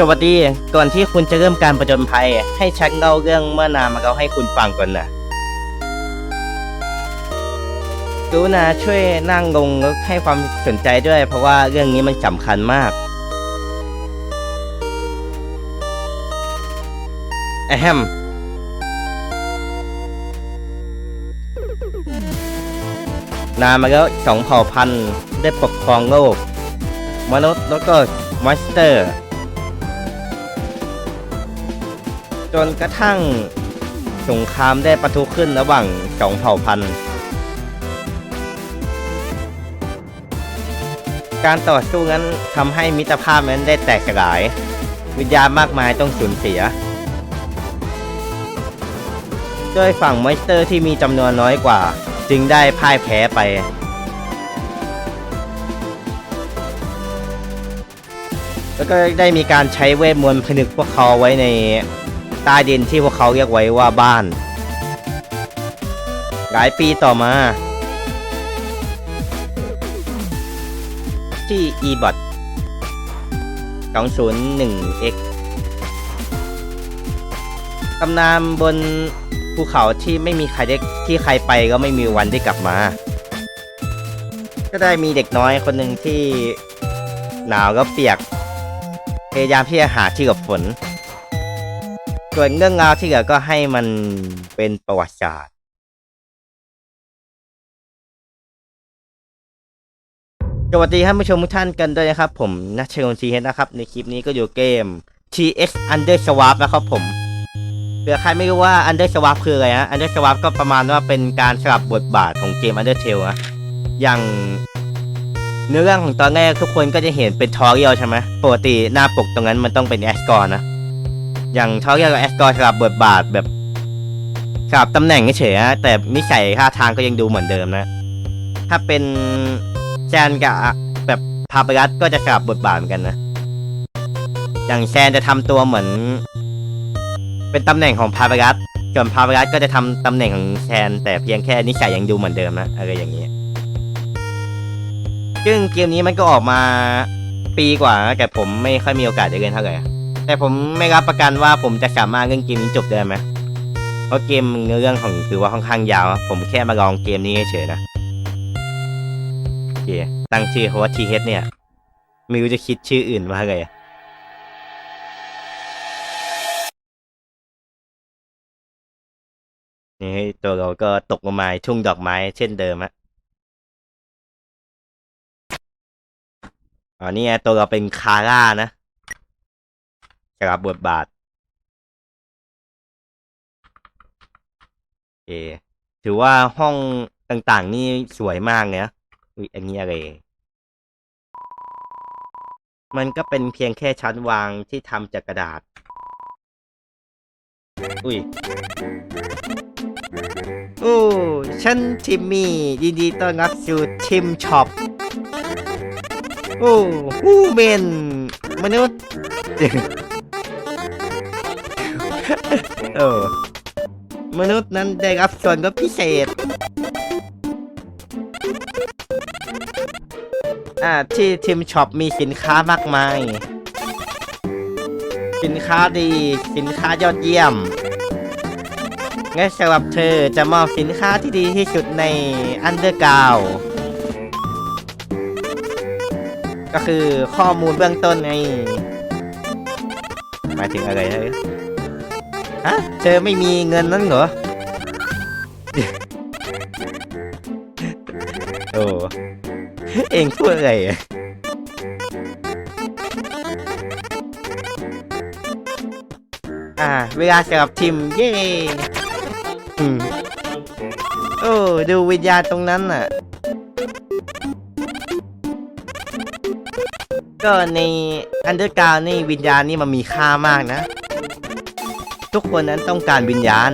สวัสดี ก่อนที่คุณจะเริ่มการประจนภัย ให้ฉันเล่าเรื่องเมื่อนามาเราให้คุณฟังก่อนนะกรุณาช่วยนั่งลงแล้วให้ความสนใจด้วย เพราะว่าเรื่องนี้มันสำคัญมากแอแฮมนานมาแล้วสองเผ่าพันธุ์ได้ปกครองโลก มนุษย์แล้วก็มอนสเตอร์ จนกระทั่งสงครามได้ปะทุขึ้นระหว่างสองเผ่าพันธุ์ การต่อสู้นั้นทำให้มิตรภาพนั้นได้แตกสลาย วิญญาณมากมายต้องสูญเสียโดยฝั่งมอนสเตอร์ที่มีจำนวนน้อยกว่า จึงได้พ่ายแพ้ไป แล้วก็ได้มีการใช้เวทมนต์ผนึกพวกเขาไว้ใน ใต้ดินที่พวกเขาเรียกไว้ว่าบ้าน หลายปีต่อมา ที่ ebot 201x ตำนานบนภูเขาที่ไม่มีใครได้ที่ใครไปก็ไม่มีวันได้กลับมา ก็ได้มีเด็กน้อยคนหนึ่งที่หนาวก็เปียก พยายามที่จะหาที่หลบฝน ส่วนเรื่องราวที่เหลือก็ให้มันเป็นประวัติศาสตร์ สวัสดีท่านผู้ชมทุกท่านกันด้วยนะครับ ผมนัชชนซีเฮดนะครับ ในคลิปนี้ก็อยู่เกม TX Under Swap นะครับผมเผื่อใครไม่รู้ว่า Under Swap คืออะไรฮะ Under Swap ก็ประมาณว่าเป็นการสลับบทบาทของเกม Undertale นะอย่างเนื้อเรื่องของตอนแรกทุกคนก็จะเห็นเป็นทอเรียลใช่ไหมปกติหน้าปกตรงนั้นมันต้องเป็นแอสกอร์นะ อย่างทอเรียลกับแอสกอร์สลับบทบาทแบบสลับตำแหน่งเฉยๆนะแต่นิสัยท่าทางก็ยังดูเหมือนเดิมนะ ถ้าเป็นแซนกับแบบพาปรัสก็จะสลับบทบาทเหมือนกันนะ อย่างแซนจะทำตัวเหมือน เป็นตำแหน่งของพาปรัสส่วนพาปรัสก็จะทำตำแหน่งของแซนแต่เพียงแค่นิสัยยังดูเหมือนเดิมนะอะไรอย่างนี้ซึ่งเกมนี้มันก็ออกมาปีกว่าแต่ผมไม่ค่อยมีโอกาสได้เล่นเท่าไหร่ แต่ผมไม่รับประกันว่าผมจะสามารถเล่นเกมนี้จบได้ไหมเพราะเกมเนื้อเรื่องของคือว่าค่อนข้างยาว ผมแค่มาลองเกมนี้เฉยๆนะโอเคตั้งชื่อเขาว่าทีเฮดเนี่ยไม่รู้จะคิดชื่ออื่นว่าไรอะนี่ตัวเราก็ตกลงมาในทุ่งดอกไม้เช่นเดิมอะอ๋อนี่ตัวเราเป็นคาร่านะ สลับบทบาทโอเคถือว่าห้องต่างๆ นี่สวยมากเนะอุ๊ยอันนี้อะไร มันก็เป็นเพียงแค่ชั้นวางที่ทำจากกระดาษ อุ้ยโอ้ฉันทิมมี่ ยินดีต้อนรับสู่ทิมช็อป โอ้ฮูเมนมนุษย์ โอ้มนุษย์นั้นได้รับส่วนลดพิเศษ อ่าที่ทีมช็อปมีสินค้ามากมาย สินค้าดี สินค้ายอดเยี่ยมงั้นสำหรับเธอจะมอบสินค้าที่ดีที่สุดในอันเดอร์กาวก็คือข้อมูลเบื้องต้นไงหมายถึงอะไรนะ ฮะเธอไม่มีเงินนั่นเหรอ โอ้ เองพูดอะไรอะอ่า เวลาสำหรับทีมเย้อืมโอ้ ดูวิญญาณตรงนั้นน่ะ ก็ในอันเดอร์กาวนี่วิญญาณนี่มันมีค่ามากนะ ทุกคนนั้นต้องการวิญญาณ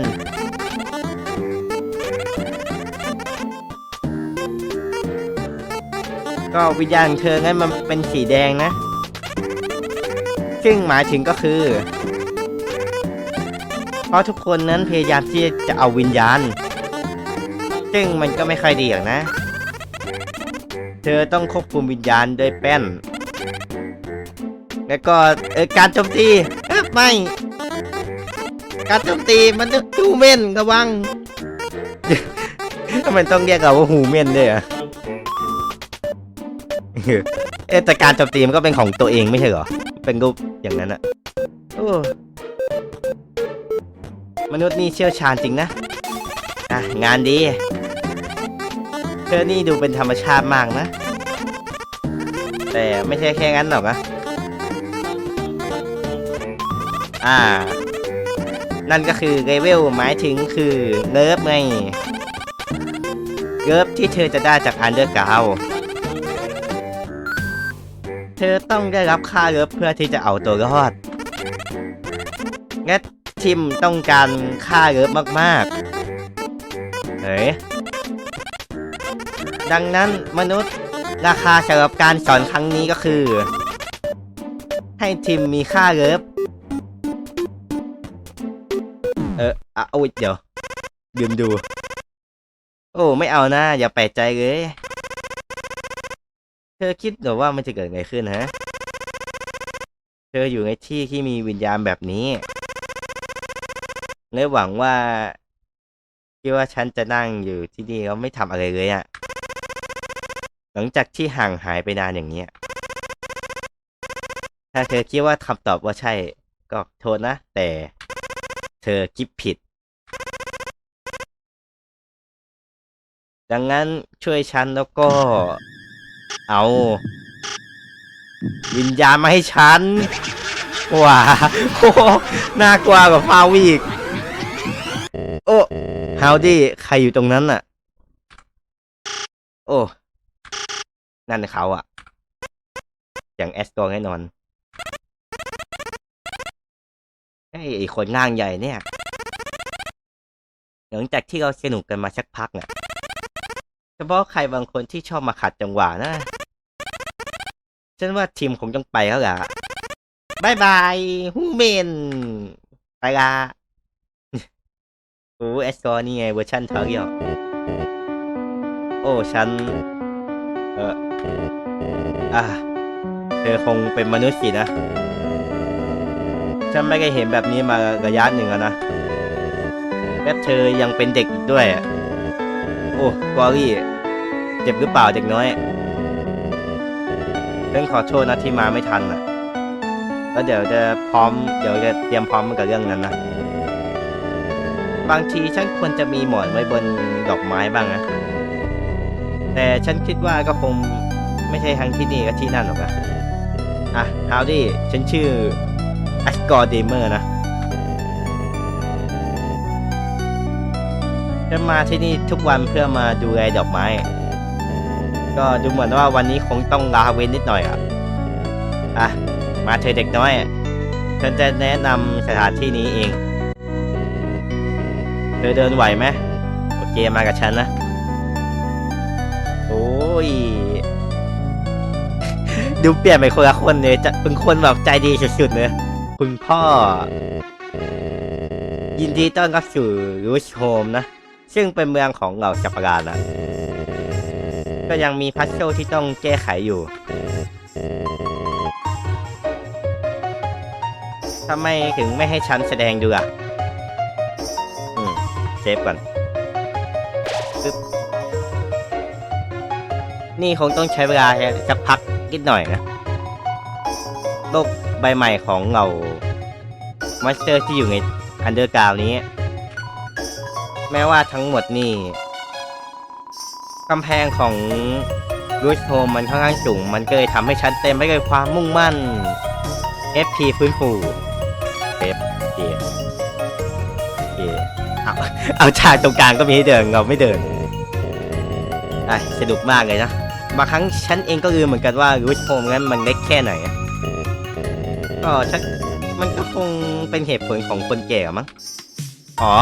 ก็วิญญาณของเธองั้นมันเป็นสีแดงนะ ซึ่งหมายถึงก็คือ เพราะทุกคนนั้นพยายามที่จะเอาวิญญาณ ซึ่งมันก็ไม่ค่อยดีหรอกนะ เธอต้องควบคุมวิญญาณด้วยแป้น แล้วก็เออการโจมตีไม่ การโจมตีมันจะฮูเม่นระวังทำไมต้องเรียกเราว่าฮูเมนด้วยอะเอะแต่การโจมตีมันก็เป็นของตัวเองไม่ใช่เหรอ เป็นรูปอย่างนั้นอะโอ้มนุษย์นี่เชี่ยวชาญจริงนะ อะ งานดี เธอนี่ดูเป็นธรรมชาติมากนะ แต่ไม่ใช่แค่นั้นหรอกนะ อ่า นั่นก็คือเลเวลหมายถึงคือเลิฟไงเลิฟที่เธอจะได้จากอันเดอร์กาวเธอต้องได้รับค่าเลิฟเพื่อที่จะเอาตัวรอดงั้นทิมต้องการค่าเลิฟมากๆ เฮ้ย ดังนั้นมนุษย์ราคาสำหรับการสอนครั้งนี้ก็คือ ให้ทิมมีค่าเลิฟ อออะโอ้ยเดี๋ยวลืมดู โอ้ไม่เอานะอย่าแปลกใจเลย เธอคิดหรือว่ามันจะเกิดไงขึ้นฮะ เธออยู่ในที่ที่มีวิญญาณแบบนี้เลยหวังว่าคิดว่าฉันจะนั่งอยู่ที่นี่แล้วไม่ทำอะไรเลยอะหลังจากที่ห่างหายไปนานอย่างเนี้ยถ้าเธอคิดว่าคำตอบว่าใช่ ก็โทษนะ แต่ เธอคิดผิด ดังนั้นช่วยฉันแล้วก็ เอา วิญญาณมาให้ฉันว้าโอ้โหน่ากลัวกว่าฟาวีกโอ้ฮาวดี้ใครอยู่ตรงนั้นน่ะ โอ้ นั่นเขาอะอย่างแอสตอร์แน่นอน ไอ้คนง่างใหญ่เนี่ยหลังจากที่เราสนุกกันมาสักพักเนี่ยเฉพาะใครบางคนที่ชอบมาขัดจังหวะนะฉันว่าทีมคงต้องไปแล้วล่ะบายบายฮูเมนไปละโอ้เอสกอร์นี่ไงเวอร์ชันเทอร์เรียลโอ้ฉัน เอออะเธอคงเป็นมนุษย์สินะ ฉันไม่ได้เห็นแบบนี้มาระยะหนึ่งแล้วนะและเธอยังเป็นเด็กอีกด้วย โอ้กอรี่ เจ็บหรือเปล่าเด็กน้อยเรื่องขอโทษนะที่มาไม่ทันอะ แล้วเดี๋ยวจะพร้อม เดี๋ยวจะเตรียมพร้อมกับเรื่องนั้นนะ บางทีฉันควรจะมีหมอนไว้บนดอกไม้บ้างนะ แต่ฉันคิดว่าก็คงไม่ใช่ทั้งที่นี่ก็ที่นั่นหรอกนะอะฮาวดี้ฉันชื่อ กอร์เดเมอร์นะ จะมาที่นี่ทุกวันเพื่อมาดูแลดอกไม้ ก็ดูเหมือนว่าวันนี้คงต้องลาเว้นนิดหน่อยอะ อะ มาเธอเด็กน้อย ฉันจะแนะนำสถานที่นี้เอง เธอเดินไหวไหมโอเคมากับฉันนะโอ้ยดูเปลี่ยนไปคนละคนเลยจะเป็นคนแบบใจดีสุดๆเลย คุณพ่อ ยินดีต้อนรับสู่รูชโฮมนะ ซึ่งเป็นเมืองของเหล่าจักรราชนะก็ยังมีพัซเซิลที่ต้องแก้ไขอยู่ทำไมถึงไม่ให้ฉันแสดงดูอะอืมเซฟก่อนปึ๊บนี่คงต้องใช้เวลาสักพักนิดหน่อยนะ ใบใหม่ของเรามอนสเตอร์ที่อยู่ในอันเดอร์กราวนี้ แม้ว่าทั้งหมดนี่กำแพงของรูสโฮมมันค่อนข้างสูง มันก็เลยทำให้ฉันเต็มไปด้วยความมุ่งมั่น FP ฟื้นฟู F เเเอาเอาฉากตรงกลางก็มีให้เดินเราไม่เดินไอ้สนุกมากเลยนะบางครั้งฉันเองก็ลืมเหมือนกันว่ารูสโฮมนั้นมันเล็กแค่ไหน ก็ชักมันก็คงเป็นเหตุผลของคนแก่มั้ง อ๋อ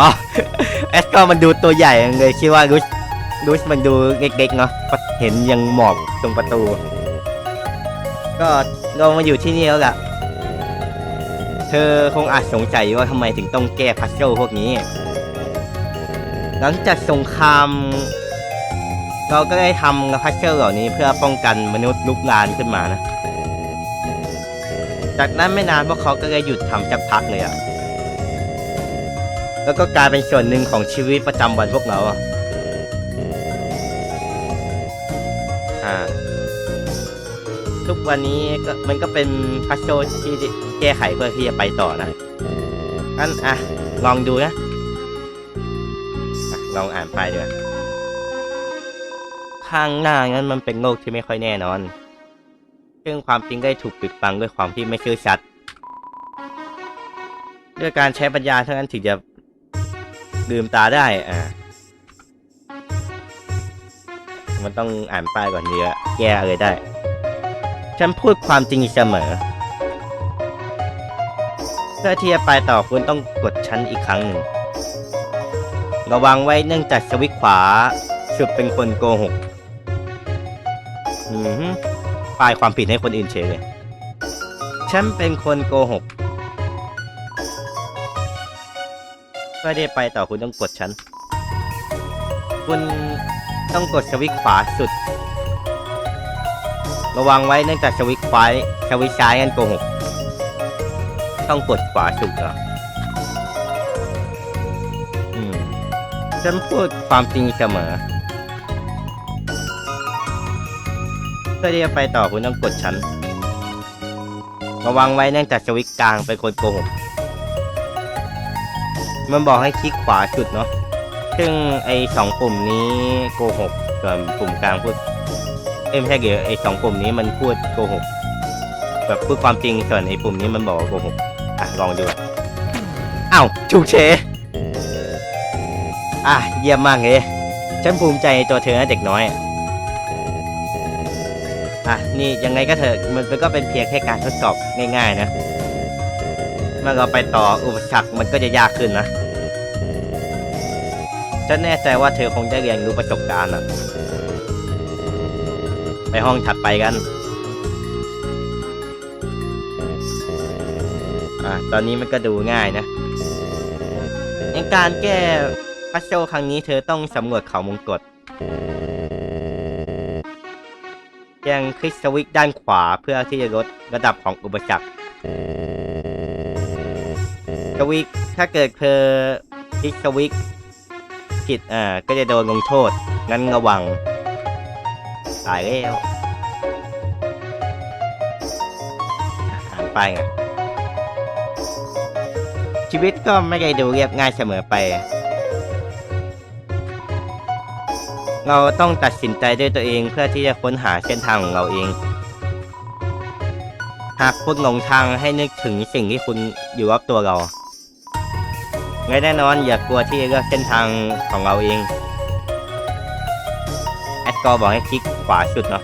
แอสก็มันดูตัวใหญ่เลยคิดว่ารูสรูสมันดูเล็กๆเนาะเห็นยังหมอบตรงประตู ก็เรามาอยู่ที่นี่แล้วล่ะ เธอคงอาจสงสัยว่าทำไมถึงต้องแก้พัซเซิลพวกนี้ หลังจากสงคราม เราก็ได้ทำพัซเซิลเหล่านี้เพื่อป้องกันมนุษย์ลุกลานขึ้นมานะ จากนั้นไม่นานพวกเขาก็เลยหยุดทำจักพักเลยอะแล้วก็กลายเป็นส่วนหนึ่งของชีวิตประจำวันพวกเราอะอ่าทุกวันนี้ก็มันก็เป็นพัซโซลที่แก้ไขเพื่อที่จะไปต่อนะงั้นอะ ลองดูนะอะลองอ่านไปดูนะข้างหน้านั้นมันเป็นโลกที่ไม่ค่อยแน่นอน ซึ่งความจริงได้ถูกปิดบังด้วยความที่ไม่ซื่อสัตย์ด้วยการใช้ปัญญาเท่านั้นถึงจะลืมตาได้อ่ามันต้องอ่านป้ายก่อนเยอะแก้อะไรได้ ฉันพูดความจริงเสมอเพื่อที่จะไปต่อคุณต้องกดชั้นอีกครั้งหนึ่ง ระวังไว้เนื่องจากสวิตขวาสุดเป็นคนโกหก อือ ฮึป้ายความผิดให้คนอื่นเฉยเลย ฉันเป็นคนโกหกเพื่อที่จะไปต่อคุณต้องกดชั้นคุณต้องกดสวิตขวาสุด ระวังไว้เนื่องจากสวิตขวาสวิตช์ซ้ายกันโกหก ต้องกดขวาสุดเหรออืมฉันพูดความจริงเสมอ พื่อที่จะไปต่อคุณต้องกดชั้นระวังไว้เนื่องจากสวิตกลางเป็นคนโกหกมันบอกให้คลิกขวาสุดเนาะ ซึ่งไอ้สองปุ่มนี้โกหกส่วนปุ่มกลางพูด เอ้ไม่ใช่เกี่ยวไอ้สองปุ่มนี้มันพูดโกหกแบบพูดความจริงส่วนไอ้ปุ่มนี้มันบอกโกหกอะลองดูอะอ้าวถูกเชอะเยี่ยมมากเลยฉันภูมิใจในตัวเธอนะเด็กน้อย อะนี่ยังไงก็เถอะมันก็เป็นเพียงแค่การทดสอบง่าย ๆ นะเมื่อเราไปต่ออุปสรรคมันก็จะยากขึ้นนะฉันแน่ใจว่าเธอคงได้เรียนรู้ประสบการณ์อะไปห้องถัดไปกันอะตอนนี้มันก็ดูง่ายนะในการแก้พัซโซลครั้งนี้เธอต้องสำรวจเขามงกฎ ยังคลิกสวิตช์ด้านขวาเพื่อที่จะลดระดับของอุปสรรคสวิตช์ถ้าเกิดเธอคลิกสวิตช์ผิดอ่าก็จะโดนลงโทษ งั้นระวัง ตายแล้วอ่านไปไงชีวิตก็ไม่ได้ดูเรียบง่ายเสมอไป เราต้องตัดสินใจด้วยตัวเองเพื่อที่จะค้นหาเส้นทางของเราเอง หากคุณหลงทางให้นึกถึงสิ่งที่คุณอยู่รอบตัวเราไงแน่นอนอย่ากลัวที่จะเลือกเส้นทางของเราเอง แอดกอบอกให้คลิกขวาสุดเนาะ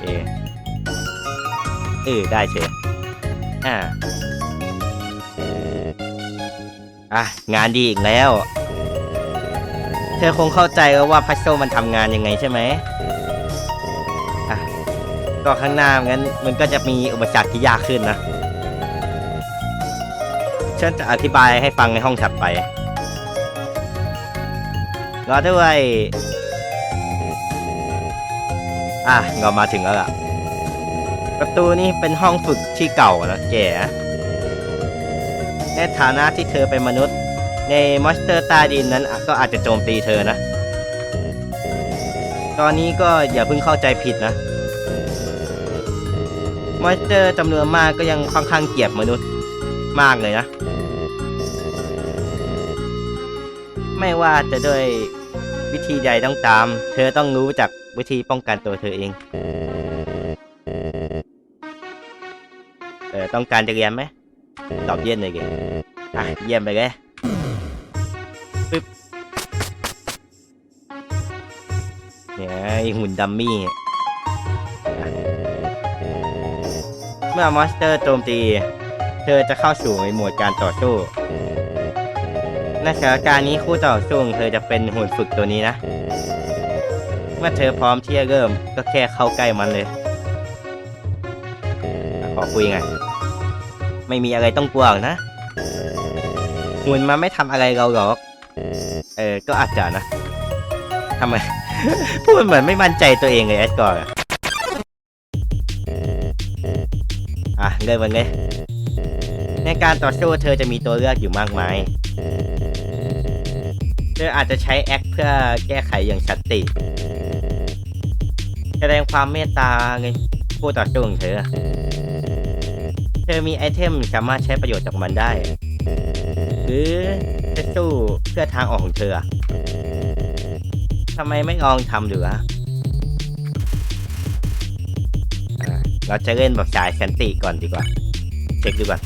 เอเออได้เฉย อ่าอะ งานดีอีกแล้ว เธอคงเข้าใจแล้วว่าพัซโซลมันทำงานยังไงใช่ไหมอะ ก็ข้างหน้างั้นมันก็จะมีอุปสรรคที่ยากขึ้นนะ ฉันจะอธิบายให้ฟังในห้องถัดไป รอด้วย อะเรามาถึงแล้วล่ะ ประตูนี้เป็นห้องฝึกที่เก่านะแกในฐานะที่เธอเป็นมนุษย์ ในมอนสเตอร์ใต้ดินนั้นก็อาจจะโจมตีเธอนะ ตอนนี้ก็อย่าเพิ่งเข้าใจผิดนะ มอนสเตอร์จำนวนมากก็ยังค่อนข้างเกลียดมนุษย์มากเลยนะ ไม่ว่าจะด้วยวิธีใดต้องตาม เธอต้องรู้จักวิธีป้องกันตัวเธอเอง ต้องการจะเรียนไหมตอบเยี่ยมเลยเกอะเยี่ยมไปเลยปึ๊บเนี่ยไอหุ่นดัมมี่เมื่อมอนสเตอร์โจมตี เธอจะเข้าสู่ในโหมดการต่อสู้ในสถานการณ์นี้คู่ต่อสู้เธอจะเป็นหุ่นฝึกตัวนี้นะ เมื่อเธอพร้อมที่จะเริ่มก็แค่เข้าใกล้มันเลย ขอคุยไง ไม่มีอะไรต้องกลัวหรอกนะหุ่นมันไม่ทำอะไรเราหรอก เออ ก็อาจจะนะทำไม พูดเหมือนไม่มั่นใจตัวเองเลยแอดก่อนอะอะเริ่มกันเลยในการต่อสู้เธอจะมีตัวเลือกอยู่มากมาย เธออาจจะใช้แอคเพื่อแก้ไขอย่างชัดติ แสดงความเมตตาในผู้ต่อสู้ของเธอ ธอมีไอเทมสามารถใช้ประโยชน์จากมันได้ หรือจะสู้เพื่อทางออกของเธอทำไมไม่ลองทำดูอะอะเราจะเล่นแบบสายสันติก่อนดีกว่า เช็คดูก่อน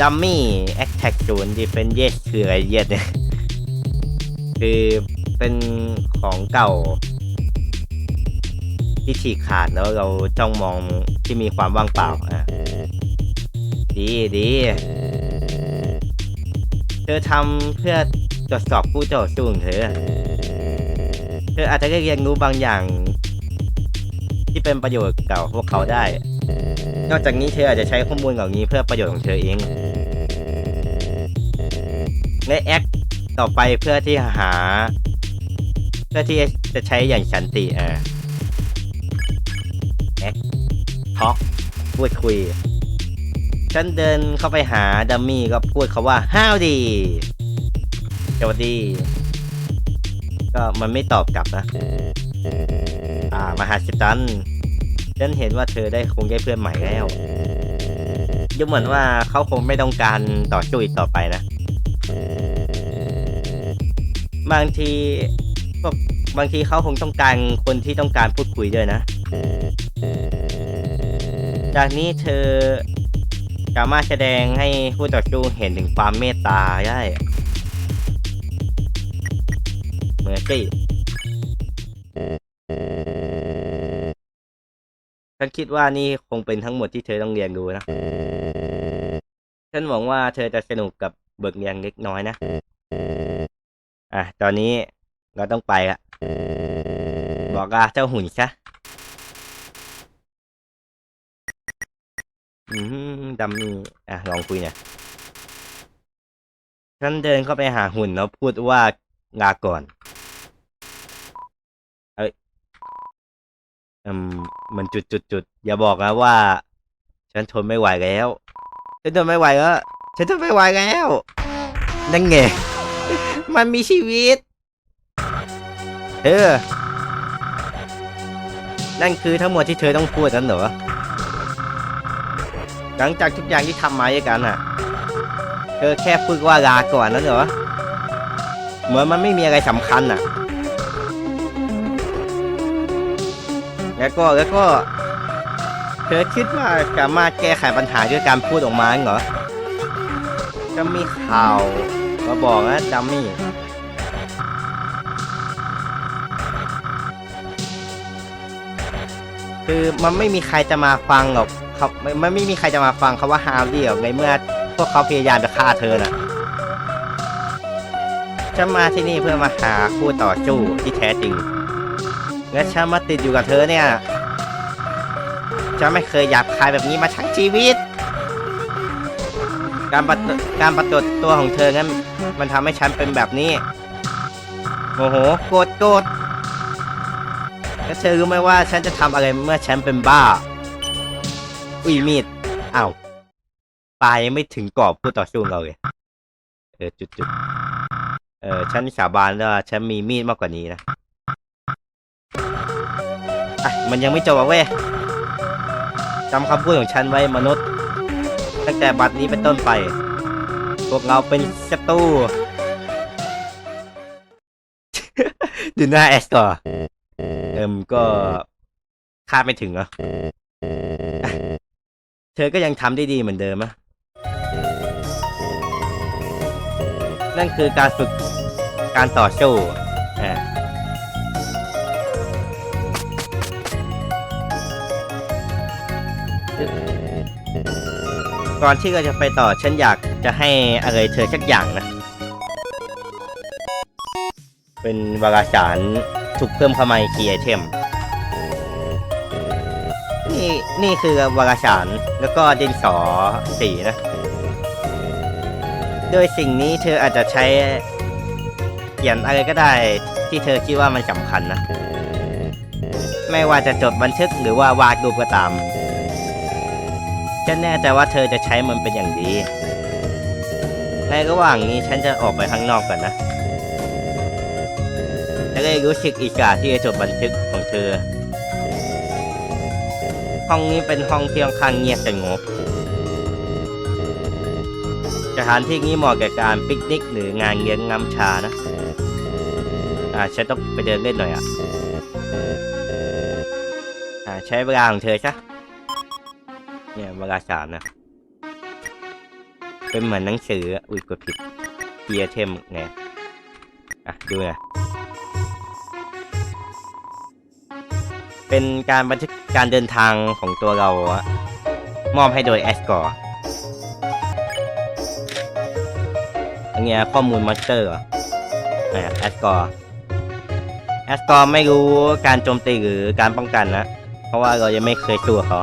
ดัมมี่แอคแท็กศูนย์ดิเฟนเยสคืออะไรเยสเนี่ย คือเป็นของเก่า ที่ฉีกขาดแล้วเราจ้องมองที่มีความว่างเปล่าอะ ดีดีเธอทำเพื่อตรวจสอบผู้ต่อสู้ของเธอ เธออาจจะได้เรียนรู้บางอย่าง ที่เป็นประโยชน์ก่าพวกเขาได้ นอกจากนี้เธออาจจะใช้ข้อมูลเหล่านี้เพื่อประโยชน์ของเธอเอง และแอคต่อไปเพื่อที่หา เพื่อที่จะใช้อย่างสันติอ่าแอคท็อกพูดคุย ฉันเดินเข้าไปหาดัมมี่ก็พูดเขาว่าห้าวดีสวัสดี ก็มันไม่ตอบกลับนะ อ่ามาหาสิตัน ฉันเห็นว่าเธอได้คงได้เพื่อนใหม่แล้วดูเหมือนว่าเขาคงไม่ต้องการต่อสู้อีกต่อไปนะ บางทีพวกบางทีเขาคงต้องการคนที่ต้องการพูดคุยด้วยนะ จากนี้เธอ สามารถแสดงให้ผู้ต่อสู้เห็นถึงความเมตตาได้เมอร์ซี่ฉันคิดว่านี่คงเป็นทั้งหมดที่เธอต้องเรียนรู้นะ ฉันหวังว่าเธอจะสนุกกับเบทเรียนเล็กน้อยนะ อะ ตอนนี้เราต้องไปละบอกลาเจ้าหุ่นซะ อืมดัมมี่อะลองคุยหน่ยฉันเดินเข้าไปหาหุ่นแล้วพูดว่าลาก่อน เอ้ยอืมมันจุดจุดจุดอย่าบอกนะว่า ฉันทนไม่ไหวแล้ว ฉันทนไม่ไหวแล้วฉันทนไม่ไหวแล้วนั่นไงมันมีชีวิต เออ นั่นคือทั้งหมดที่เธอต้องพูดนั่นเหรอ หลังจากทุกอย่างที่ทำมาด้วยกันอะ เธอแค่พูดว่าลาก่อนนั่นเหรอ เหมือนมันไม่มีอะไรสำคัญอะ แล้วก็แล้วก็ เธอคิดว่าสามารถแก้ไขปัญหาด้วยการพูดออกมาเหรอ จะมีข่าวมาบอกนะดัมมี่คือมันไม่มีใครจะมาฟังหรอก เขาไม่มันไม่มีใครจะมาฟังเขาว่าฮาวดี้หรอกในเมื่อพวกเขาพยายามจะฆ่าเธอนะฉันมาที่นี่เพื่อมาหาคู่ต่อสู้ที่แท้จริง และฉันมาติดอยู่กับเธอเนี่ยฉันไม่เคยอยากคายแบบนี้มาทั้งชีวิต การปรกฏการปรากฏตัวของเธอนั้นมันทำให้ฉันเป็นแบบนี้โมโหโกรธโกรธแล้วเธอรู้ไหมว่าฉันจะทำอะไรเมื่อฉันเป็นบ้า อุ้ยมีดอ้าวปลายยังไม่ถึงกรอบผู้ต่อสู้เราเลย เออจุดจุดเออฉันสาบานว่าฉันมีมีดมากกว่านี้นะอะมันยังไม่จบอะเว้ยจำคำพูดของฉันไว้มนุษย์ ตั้งแต่บัดนี้เป็นต้นไป พวกเราเป็นศัตรูดูหน้าแอสก่อนเอิมก็คาดไม่ถึงเหรออะ ธอก็ยังทำได้ดีเหมือนเดิมอะนั่นคือการฝึกการต่อสู้อ่าก่อนที่เราจะไปต่อฉันอยากจะให้อะไรเธอสักอย่างนะ เป็นวารสารถูกเพิ่มเข้ามาคีไอเทม นี่นี่คือวารสารแล้วก็ดินสอสีนะ โดยสิ่งนี้เธออาจจะใช้เขียนอะไรก็ได้ที่เธอคิดว่ามันสำคัญนะ ไม่ว่าจะจดบันทึกหรือว่าวาดรูปก็ตามฉันแน่ใจว่าเธอจะใช้มันเป็นอย่างดี ในระหว่างนี้ฉันจะออกไปข้างนอกก่อนนะจะได้รู้สึกอิจฉาที่จะจดบันทึกของเธอ ห้องนี้เป็นห้องที่ค่อนข้างเงียบสงบสถานที่นี้เหมาะแก่การปิกนิกหรืองานเลี้ยงน้ำชานะ อ่าฉันต้องไปเดินเล่นหน่อยอะ อ่าใช้เวลาของเธอซะเนี่ยเวลาสามนะ เป็นเหมือนหนังสืออะอุ้ยกดผิดเทียเทมไงอะ ดูไง เป็นการบันทึกการเดินทางของตัวเราอะมอบให้โดยแอสกอร์อันเนี้ยข้อมูลมอนสเตอร์เหรอแอสกอร์แอสกอร์ไม่รู้การโจมตีหรือการป้องกันนะ เพราะว่าเรายังไม่เคยสู้กับเขา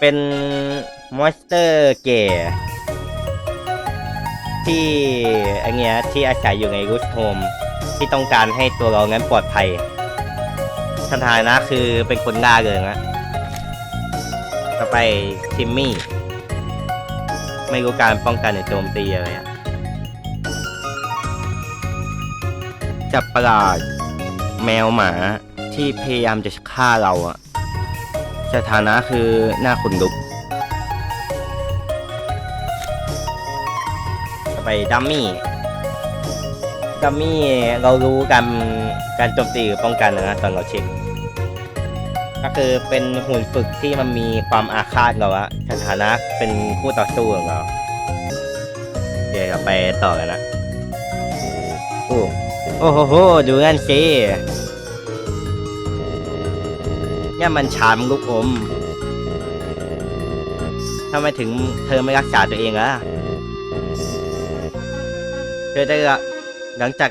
เป็นมอนสเตอร์เก๋ที่อันเนี้ยที่อาศัยอยู่ในรูทโฮม ที่ต้องการให้ตัวเรางั้นปลอดภัยสถานะคือเป็นคนล่าเริงนะต่อไปทิมมี่ ไม่รู้การป้องกันหรือโจมตีอะไรอะจับประหลาดแมวหมาที่พยายามจะฆ่าเราอะสถานะคือหน้าขนลุกต่อไปดัมมี่ ดัมมี่เรารู้การการโจมตีหรือป้องกันนะตอนเราเช็ค ก็คือเป็นหุ่นฝึกที่มันมีความอาฆาตเราอะสถานะเป็นคู่ต่อสู้ของเราเดี๋ยวไปต่อกันนะโอ้โอ้โหดูนั่นสิเนี่ยมันชามลูกอมทำไมถึงเธอไม่รักษาตัวเองล่ะเธอได้รับ หลังจาก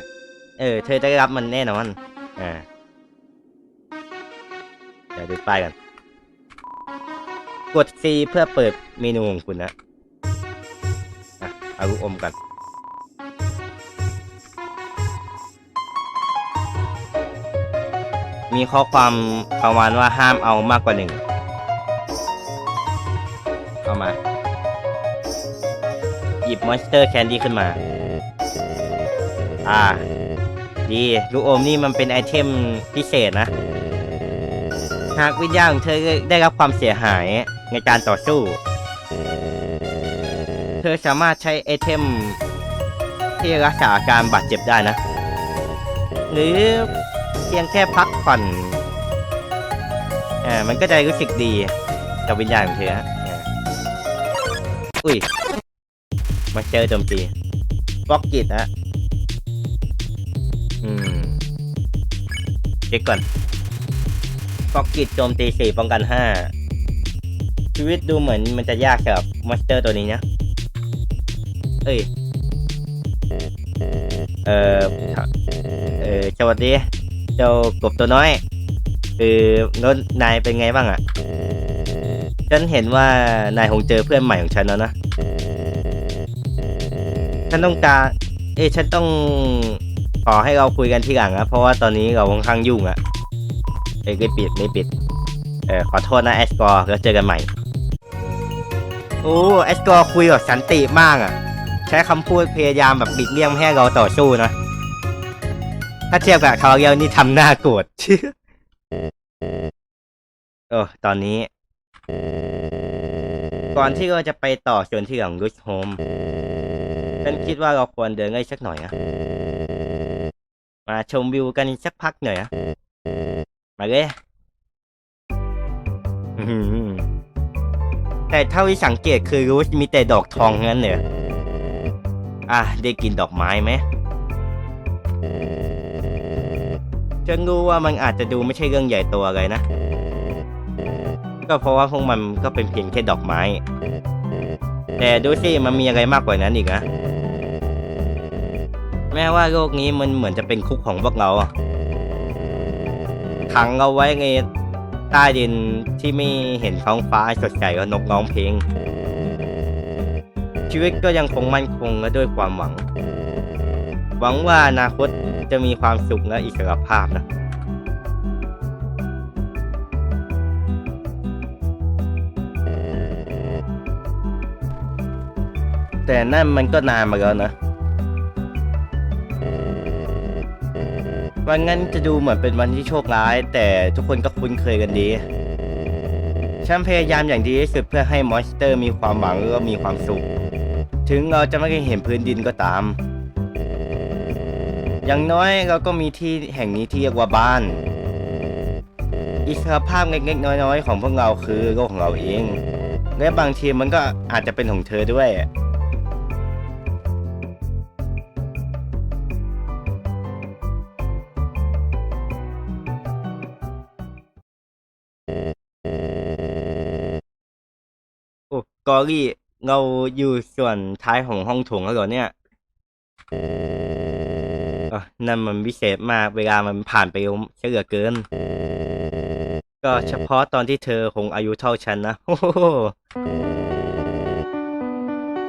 เออ เธอได้รับมันแน่นอน อ่า เดี๋ยวดูป้ายกัน กด C เพื่อเปิดเมนูของคุณนะ อะ เอาลูกอมกันมีข้อความประมาณว่าห้ามเอามากกว่าหนึ่ง เอามา หยิบมอนสเตอร์แคนดี้ขึ้นมา อ่า ดีลูกอมนี่มันเป็นไอเทมพิเศษนะ หากวิญญาณของเธอได้รับความเสียหายในการต่อสู้ เธอสามารถใช้ไอเทมที่รักษาอาการบาดเจ็บได้นะ หรือเพียงแค่พักผ่อนอ่ามันก็จะรู้สึกดีกับวิญญาณของเธอฮะอุ้ย มาเจอโจมตีบล็อกกิตฮะ ช็คก่อนฟอกกิดโจมตีสี่ป้องกันห้าชีวิตดูเหมือนมันจะยากกับมอนสเตอร์ตัวนี้นะ เอ้ย เออเออสวัสดี เจ้ากบตัวน้อยคือรถนายเป็นไงบ้างอะ่ะ ฉันเห็นว่านายคงเจอเพื่อนใหม่ของฉันแล้วนะ ฉันต้องการ เอ้ฉันต้อง ขอให้เราคุยกันทีหลังนะเพราะว่าตอนนี้เราค่อนข้างยุ่งอะเอ้ยไม่ปิดไม่ปิด เออขอโทษนะแอสกอร์แล้วเจอกันใหม่ โอ้แอสกอร์คุยแบบสันติมากอะใช้คำพูดพยายามแบบบิดเลี่ยงให้เราต่อสู้นะ ถ้าเทียบกับคาราเกลนี่ทำหน้าโกรธเออตอนนี้ ก่อนที่เราจะไปต่อส่วนที่ของรุชโฮมฉันคิดว่าเราควรเดินง่ายสักหน่อยนะ มาชมวิวกันสักพักหน่อยนะมาเลยแต่เท่าที่สังเกตคือรู้มีแต่ดอกทองงั้นเนี่ยอะได้กินดอกไม้ไหมฉันรู้ว่ามันอาจจะดูไม่ใช่เรื่องใหญ่โตอะไรนะ ก็เพราะว่าพวกมันก็เป็นเพียงแค่ดอกไม้ แต่ดูสิมันมีอะไรมากกว่านั้นอีกนะ แม้ว่าโลกนี้มันเหมือนจะเป็นคุกของพวกเราอะขังเอาไว้ในใต้ดินที่ไม่เห็นท้องฟ้าสดใสก็นกร้องเพลง ชีวิตก็ยังคงมั่นคงและด้วยความหวัง หวังว่าอนาคตจะมีความสุขและอิสรภาพนะแต่นั่นมันก็นานมาแล้วนะ วันนั้นจะดูเหมือนเป็นวันที่โชคร้าย แต่ทุกคนก็คุ้นเคยกันดีฉันพยายามอย่างดีที่สุดเพื่อให้มอนสเตอร์มีความหวังและมีความสุข ถึงเราจะไม่ได้เห็นพื้นดินก็ตาม อย่างน้อยเราก็มีที่แห่งนี้ที่เรียกว่าบ้าน อิสรภาพเล็กๆน้อยๆ ของพวกเราคือโลกของเราเอง และบางทีมันก็อาจจะเป็นของเธอด้วย กอรี่ เราอยู่ส่วนท้ายของห้องโถงแล้วเหรอเนี่ยอะนั่นมันวิเศษมากเวลามันผ่านไปเร็วเสียเหลือเกิน ก็เฉพาะตอนที่เธอคงอายุเท่าฉันนะโอ้โห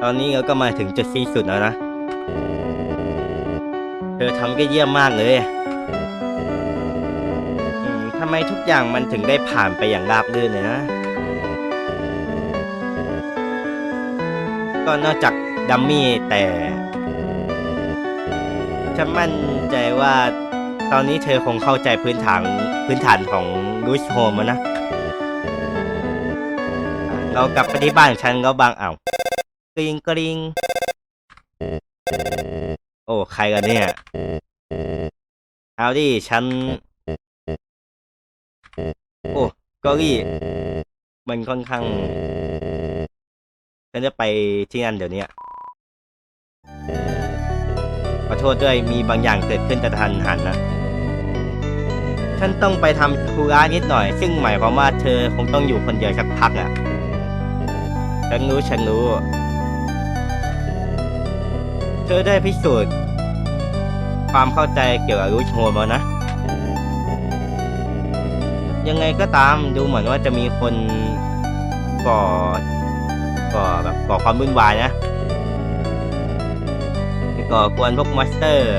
ตอนนี้เราก็มาถึงจุดสิ้นสุดแล้วนะ เธอทำได้เยี่ยมมากเลยอืมทำไมทุกอย่างมันถึงได้ผ่านไปอย่างราบรื่นเลยนะ ก็นอกจากดัมมี่แต่ ฉันมั่นใจว่าตอนนี้เธอคงเข้าใจพื้นฐานพื้นฐานของลูชโฮมแล้วนะ เรากลับไปที่บ้านของฉันก็บางเอ่ากริงกริงโอ้ ใครกันเนี่ย เอาดิ ฉัน โอ้ กอรี่ มันค่อนข้าง ฉันจะไปที่นั่นเดี๋ยวนี้ขอโทษด้วยมีบางอย่างเกิดขึ้นกระทันหันนะฉันต้องไปทำธุระนิดหน่อย ซึ่งหมายความว่าเธอคงต้องอยู่คนเดียวสักพักอะฉันรู้ฉันรู้ เธอได้พิสูจน์ ความเข้าใจเกี่ยวกับรูชโฮมแล้วนะ ยังไงก็ตามดูเหมือนว่าจะมีคนก่อ ก่อแบบก่อความวุ่นวายนะก่อกวนพวกมอนสเตอร์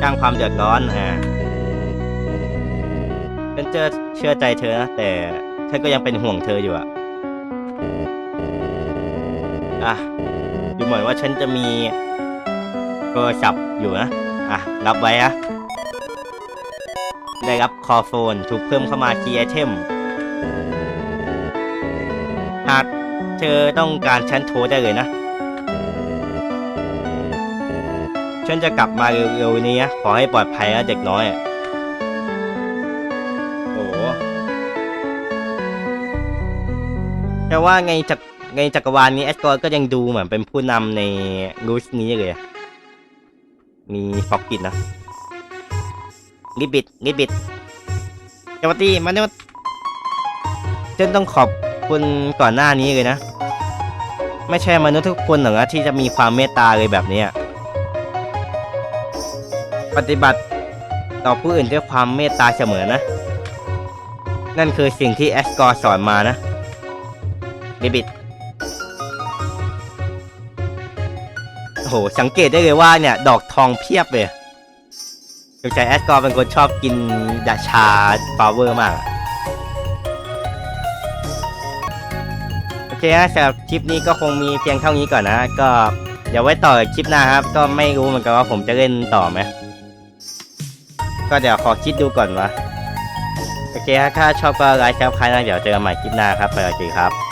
สร้างความเดือดร้อนอ่าฉันเจะเชื่อใจเธอนะแต่ฉันก็ยังเป็นห่วงเธออยู่อะอะดูเหมือนว่าฉันจะมีโทรศัพท์อยู่นะ อะ รับไว้อะได้รับคอโฟนถูกเพิ่มเข้ามาคีย์ไอเทม เธอต้องการฉันโทรได้เลยนะ ฉันจะกลับมาเร็วๆนี้นะขอให้ปลอดภัยนะเด็กน้อยอะโอ้โหแต่ว่าไงจักในจักรวาลนี้แอสกอร์ก็ยังดูเหมือนเป็นผู้นำในรูสนี้เลยอะมีฟอกกินนะริบิดริบิดสวัสดีมาเนี่ยฉันต้องขอบคุณก่อนหน้านี้เลยนะ ไม่ใช่มนุษย์ทุกคนหรอกนะที่จะมีความเมตตาเลยแบบนี้ปฏิบัติต่อผู้อื่นด้วยความเมตตาเสมอนะ นั่นคือสิ่งที่แอสกอร์สอนมานะบิบิดโอ้โหสังเกตได้เลยว่าเนี่ย ดอกทองเพียบเลยสงสัยแอสกอร์เป็นคนชอบกินดาชาฟลาวเวอร์มากอะ เคฮะสำหรับคลิปนี้ก็คงมีเพียงเท่านี้ก่อนนะ ก็เดี๋ยวไว้ต่อคลิปหน้าครับ ก็ไม่รู้เหมือนกันว่าผมจะเล่นต่อไหมก็เดี๋ยวขอคิดดูก่อนวะโอเคฮะถ้าชอบก็ไลค์ครับใครนะเดี๋ยวเจอกันใหม่คลิปหน้าครับสวัสดีครับ